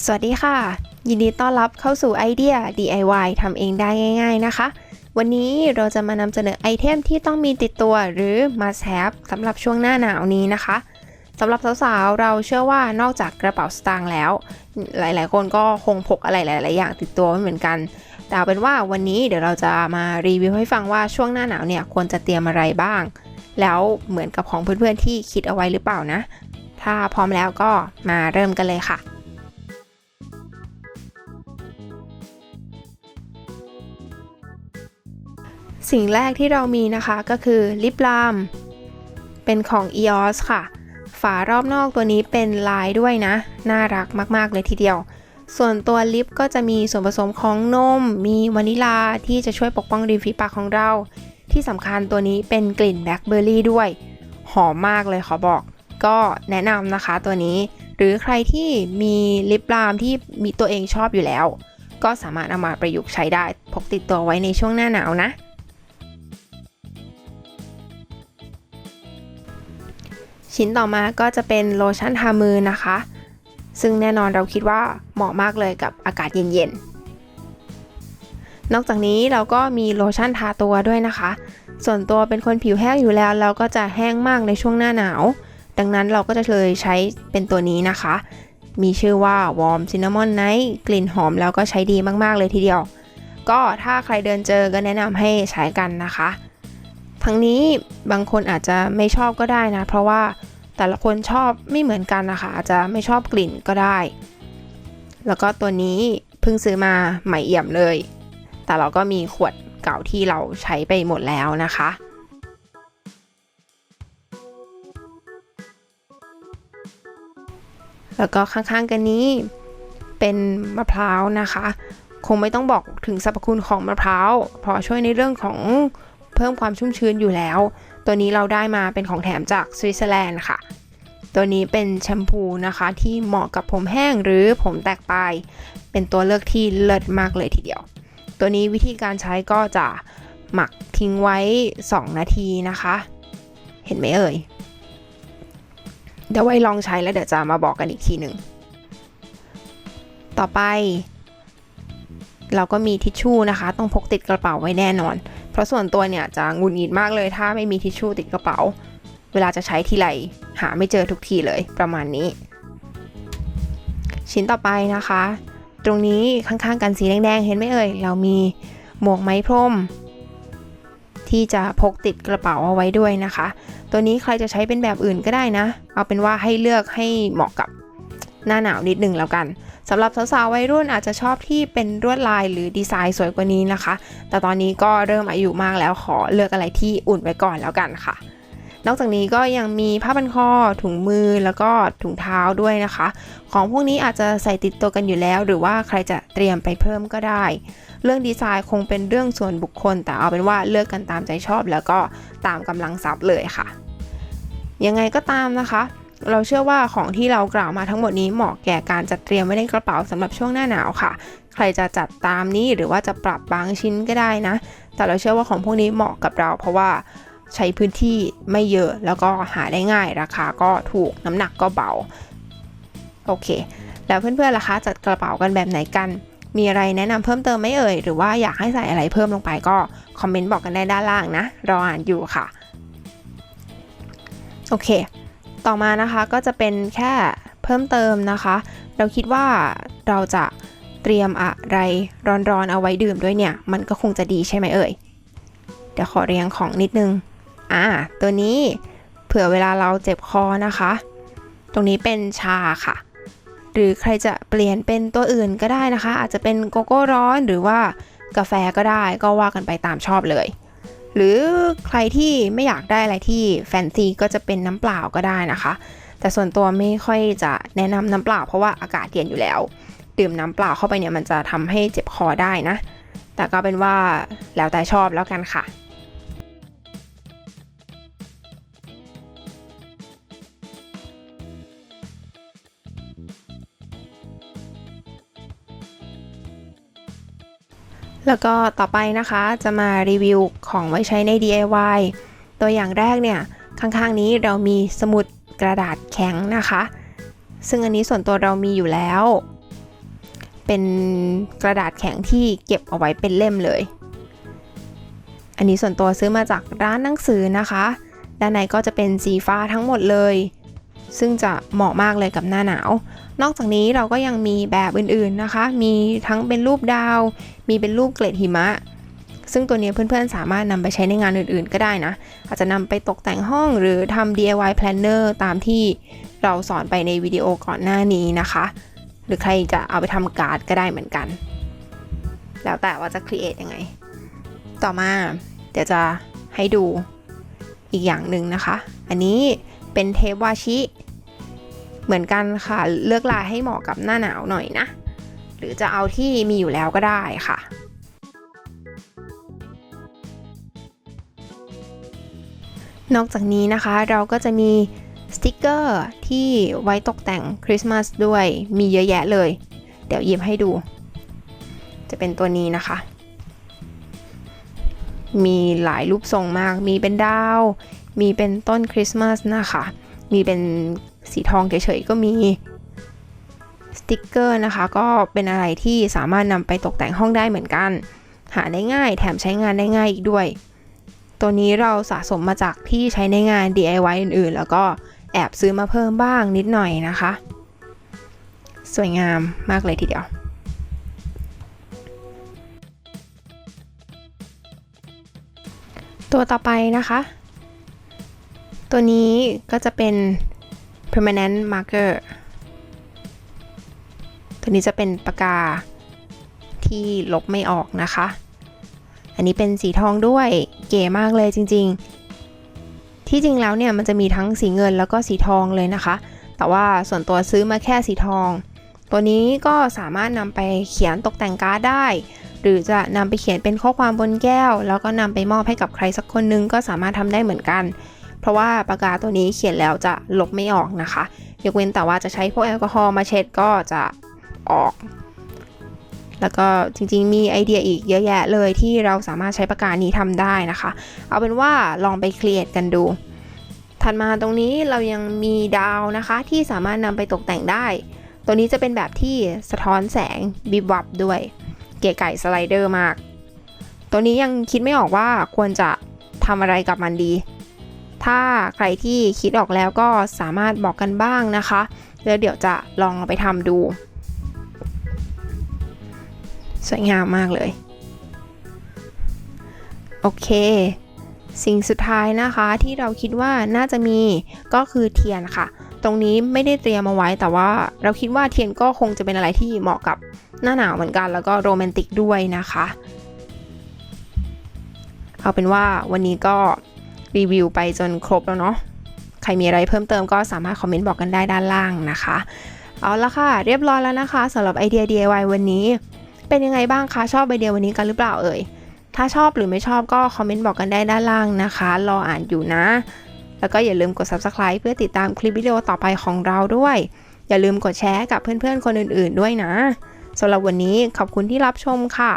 สวัสดีค่ะ ยินดีต้อนรับเข้าสู่ไอเดีย DIY ทำเองได้ง่าย ๆนะคะ วันนี้เราจะมานำเสนอไอเทมที่ต้องมีติดตัวหรือ must have สำหรับช่วงหน้าหนาวนี้นะคะสำหรับสาวๆ เราเชื่อว่านอกจากกระเป๋าสตางค์แล้ว หลายๆ คนก็คงพกอะไรหลาย ๆ อย่างติดตัวไม่เหมือนกัน แต่เอาเป็นว่าวันนี้เดี๋ยวเราจะมารีวิวให้ฟังว่าช่วงหน้าหนาวเนี่ยควรจะเตรียมอะไรบ้าง แล้วเหมือนกับของเพื่อนๆ ที่คิดเอาไว้หรือเปล่านะ ถ้าพร้อมแล้วก็มาเริ่มกันเลยค่ะ สิ่งแรกที่เรามีนะคะก็คือลิปลาม เป็นของ EOS ค่ะ ฝารอบนอกตัวนี้เป็นลายด้วยนะ น่ารักมาก ๆ เลยทีเดียว ส่วนตัวลิปก็จะมีส่วนผสมของนม มีวานิลาที่จะช่วยปกป้องริมฝีปากของเรา ที่สำคัญตัวนี้เป็นกลิ่นแบล็คเบอร์รี่ด้วย หอมมากเลยขอบอก ก็แนะนำนะคะตัวนี้ หรือใครที่มีลิปลามที่มีตัวเองชอบอยู่แล้วก็สามารถเอามาประยุกต์ใช้ได้ พกติดตัวไว้ในช่วงหน้าหนาวนะ ชิ้นต่อมาก็จะเป็นโลชั่นทามือนะคะ ซึ่งแน่นอนเราคิดว่าเหมาะมากเลยกับอากาศเย็นๆ นอกจากนี้เราก็มีโลชั่นทาตัวด้วยนะคะ ส่วนตัวเป็นคนผิวแห้งอยู่แล้ว เราก็จะแห้งมากในช่วงหน้าหนาว ดังนั้นเราก็จะเลยใช้เป็นตัวนี้นะคะ มีชื่อว่า Warm Cinnamon Night กลิ่นหอมแล้วก็ใช้ดีมากๆเลยทีเดียว ก็ถ้าใครเดินเจอก็แนะนำให้ใช้กันนะคะ ทั้งนี้บางคนอาจจะไม่ชอบก็ได้นะ เพราะว่าแต่ละคนชอบไม่เหมือนกันนะคะ อาจจะไม่ชอบกลิ่นก็ได้ แล้วก็ตัวนี้เพิ่งซื้อมาใหม่เอี่ยมเลย แต่เราก็มีขวดเก่าที่เราใช้ไปหมดแล้วนะคะ แล้วก็ข้างๆกันนี้เป็นมะพร้าวนะคะ คงไม่ต้องบอกถึงสรรพคุณของมะพร้าวเพราะช่วยในเรื่องของ พิ่มความชุ่มชื้นอยู่แล้ว ตัวนี้เราได้มาเป็นของแถมจากสวิตเซอร์แลนด์ค่ะ ตัวนี้เป็นแชมพูนะคะที่เหมาะกับผมแห้งหรือผมแตกปลาย เป็นตัวเลือกที่เลิศมากเลยทีเดียว ตัวนี้วิธีการใช้ก็จะหมักทิ้งไว้ 2 นาทีนะคะ เห็นไหมเอ่ย เดี๋ยวไว้ลองใช้แล้วเดี๋ยวจะมาบอกกันอีกทีหนึ่ง ต่อไป เราก็มีทิชชู่นะคะ ต้องพกติดกระเป๋าไว้แน่นอน เพราะส่วนตัวเนี่ยจะงุดหงิดมากเลยถ้าไม่มีทิชชู่ติดกระเป๋า เวลาจะใช้ทีไรหาไม่เจอทุกทีเลยประมาณนี้ ชิ้นต่อไปนะคะ ตรงนี้ข้างๆกันสีแดงๆเห็นไหมเอ่ย เรามีหมวกไหมพรม ที่จะพกติดกระเป๋าเอาไว้ด้วยนะคะ ตัวนี้ใครจะใช้เป็นแบบอื่นก็ได้นะ เอาเป็นว่าให้เลือกให้เหมาะกับ หน้าหนาวนิดหนึ่งแล้วกันสำหรับสาวๆวัยรุ่นอาจจะชอบที่เป็นลวดลายหรือดีไซน์สวยกว่านี้นะคะ แต่ตอนนี้ก็เริ่มอายุมากแล้วขอเลือกอะไรที่อุ่นไว้ก่อนแล้วกันค่ะ นอกจากนี้ก็ยังมีผ้าพันคอถุงมือแล้วก็ถุงเท้าด้วยนะคะ ของพวกนี้อาจจะใส่ติดตัวกันอยู่แล้ว หรือว่าใครจะเตรียมไปเพิ่มก็ได้ เรื่องดีไซน์คงเป็นเรื่องส่วนบุคคล แต่เอาเป็นว่าเลือกกันตามใจชอบ แล้วก็ตามกำลังทรัพย์เลยค่ะยังไงก็ตามนะคะ เราเชื่อว่าของที่เรากล่าวมาทั้งหมดนี้เหมาะแก่การจัดเตรียมไว้ในกระเป๋าสำหรับช่วงหน้าหนาวค่ะ ใครจะจัดตามนี้หรือว่าจะปรับบางชิ้นก็ได้นะ แต่เราเชื่อว่าของพวกนี้เหมาะกับเรา เพราะว่าใช้พื้นที่ไม่เยอะแล้วก็หาได้ง่าย ราคาก็ถูกน้ำหนักก็เบา โอเค แล้วเพื่อนๆล่ะคะจัดกระเป๋ากันแบบไหนกัน มีอะไรแนะนำเพิ่มเติมไหมเอ่ย หรือว่าอยากให้ใส่อะไรเพิ่มลงไปก็คอมเมนต์บอกกันได้ด้านล่างนะ รออ่านอยู่ค่ะ โอเค ต่อมานะคะก็จะเป็นแค่เพิ่มเติมนะคะ เราคิดว่าเราจะเตรียมอะไรร้อนๆเอาไว้ดื่มด้วยเนี่ย มันก็คงจะดีใช่ไหมเอ่ย เดี๋ยวขอเรียงของนิดนึง อ่า ตัวนี้เผื่อเวลาเราเจ็บคอนะคะ ตรงนี้เป็นชาค่ะ หรือใครจะเปลี่ยนเป็นตัวอื่นก็ได้นะคะ อาจจะเป็นโกโก้ร้อนหรือว่ากาแฟก็ได้ก็ว่ากันไปตามชอบเลย หรือใครที่ไม่อยากได้อะไรที่แฟนซีก็จะเป็นน้ำเปล่าก็ได้นะคะ แต่ส่วนตัวไม่ค่อยจะแนะนำน้ำเปล่าเพราะว่าอากาศเย็นอยู่แล้ว ดื่มน้ำเปล่าเข้าไปเนี่ยมันจะทำให้เจ็บคอได้นะ แต่ก็เป็นว่าแล้วแต่ชอบแล้วกันค่ะ แล้วก็ต่อไปนะคะจะมารีวิวของไว้ใช้ใน DIY ตัวอย่างแรกเนี่ย ข้างๆนี้เรามีสมุดกระดาษแข็งนะคะ ซึ่งอันนี้ส่วนตัวเรามีอยู่แล้ว เป็นกระดาษแข็งที่เก็บเอาไว้เป็นเล่มเลย อันนี้ส่วนตัวซื้อมาจากร้านหนังสือนะคะ ด้านในก็จะเป็นสีฟ้าทั้งหมดเลย ซึ่งจะเหมาะมากเลยกับหน้าหนาว นอกจากนี้เราก็ยังมีแบบอื่นๆนะคะ มีทั้งเป็นรูปดาว มีเป็นรูปเกล็ดหิมะ ซึ่งตัวนี้เพื่อนๆสามารถนำไปใช้ในงานอื่นๆ ก็ได้นะ อาจจะนำไปตกแต่งห้องหรือทำ DIY planner ตามที่เราสอนไปในวิดีโอก่อนหน้านี้นะคะ หรือใครจะเอาไปทำการ์ดก็ได้เหมือนกัน แล้วแต่ว่าจะ create ยังไง ต่อมาเดี๋ยวจะให้ดูอีกอย่างหนึ่งนะคะ อันนี้เป็นเทปวาชิ เหมือนกันค่ะ เลือกลายให้เหมาะกับหน้าหนาวหน่อยนะ หรือจะเอาที่มีอยู่แล้วก็ได้ค่ะนอกจากนี้นะคะเราก็จะมีสติกเกอร์ที่ไว้ตกแต่งคริสต์มาสด้วยมีเยอะแยะเลย เดี๋ยวหยิบให้ดู จะเป็นตัวนี้นะคะ มีหลายรูปทรงมาก มีเป็นดาว มีเป็นต้นคริสต์มาสนะคะ มีเป็นสีทองเฉยๆก็มีสติกเกอร์นะคะ ก็เป็นอะไรที่สามารถนำไปตกแต่งห้องได้เหมือนกัน หาได้ง่ายแถมใช้งานได้ง่ายอีกด้วย ตัวนี้เราสะสมมาจากที่ใช้ในงาน DIY อื่นๆ แล้วก็แอบซื้อมาเพิ่มบ้างนิดหน่อยนะคะ สวยงามมากเลยทีเดียวตัวต่อไปนะคะ ตัวนี้ก็จะเป็น permanent marker ตัวนี้จะเป็นปากกาที่ลบไม่ออกนะคะ อันนี้เป็นสีทองด้วยเก๋มากเลยจริง ๆ ที่จริงแล้วเนี่ยมันจะมีทั้งสีเงินแล้วก็สีทองเลยนะคะ แต่ว่าส่วนตัวซื้อมาแค่สีทอง ตัวนี้ก็สามารถนำไปเขียนตกแต่งการ์ดได้ หรือจะนำไปเขียนเป็นข้อความบนแก้ว แล้วก็นำไปมอบให้กับใครสักคนนึงก็สามารถทำได้เหมือนกัน เพราะว่าปากกาตัวนี้เขียนแล้วจะลบไม่ออกนะคะ ยกเว้นแต่ว่าจะใช้พวกแอลกอฮอล์มาเช็ดก็จะออก แล้วก็จริงๆ มีไอเดียอีกเยอะแยะเลยที่เราสามารถใช้ปากกานี้ทำได้นะคะ เอาเป็นว่าลองไปครีเอทกันดู ถัดมาตรงนี้เรายังมีดาวนะคะที่สามารถนำไปตกแต่งได้ ตัวนี้จะเป็นแบบที่สะท้อนแสงบิบวับด้วย เก๋ไก่สไลเดอร์มาก ตัวนี้ยังคิดไม่ออกว่าควรจะทำอะไรกับมันดี ถ้าใครที่คิดออกแล้วก็สามารถบอกกันบ้างนะคะ แล้วเดี๋ยวจะลองไปทำดู สวยงามมากเลย โอเค สิ่งสุดท้ายนะคะที่เราคิดว่าน่าจะมีก็คือเทียนค่ะ ตรงนี้ไม่ได้เตรียมมาไว้แต่ว่าเราคิดว่าเทียนก็คงจะเป็นอะไรที่เหมาะกับหน้าหนาวเหมือนกัน แล้วก็โรแมนติกด้วยนะคะ เอาเป็นว่าวันนี้ก็ รีวิวไปจนครบแล้วเนาะใครมีอะไรเพิ่มเติมก็สามารถคอมเมนต์บอกกันได้ด้านล่างนะคะ เอาละค่ะ เรียบร้อยแล้วนะคะสำหรับไอเดีย DIY วันนี้ เป็นยังไงบ้างคะชอบไอเดียวันนี้กันหรือเปล่าเอ่ยถ้าชอบหรือไม่ชอบก็คอมเมนต์บอกกันได้ด้านล่างนะคะ รออ่านอยู่นะ แล้วก็อย่าลืมกด subscribe เพื่อติดตามคลิปวิดีโอต่อไปของเราด้วย อย่าลืมกดแชร์กับเพื่อนๆคนอื่นๆด้วยนะสำหรับวันนี้ขอบคุณที่รับชมค่ะ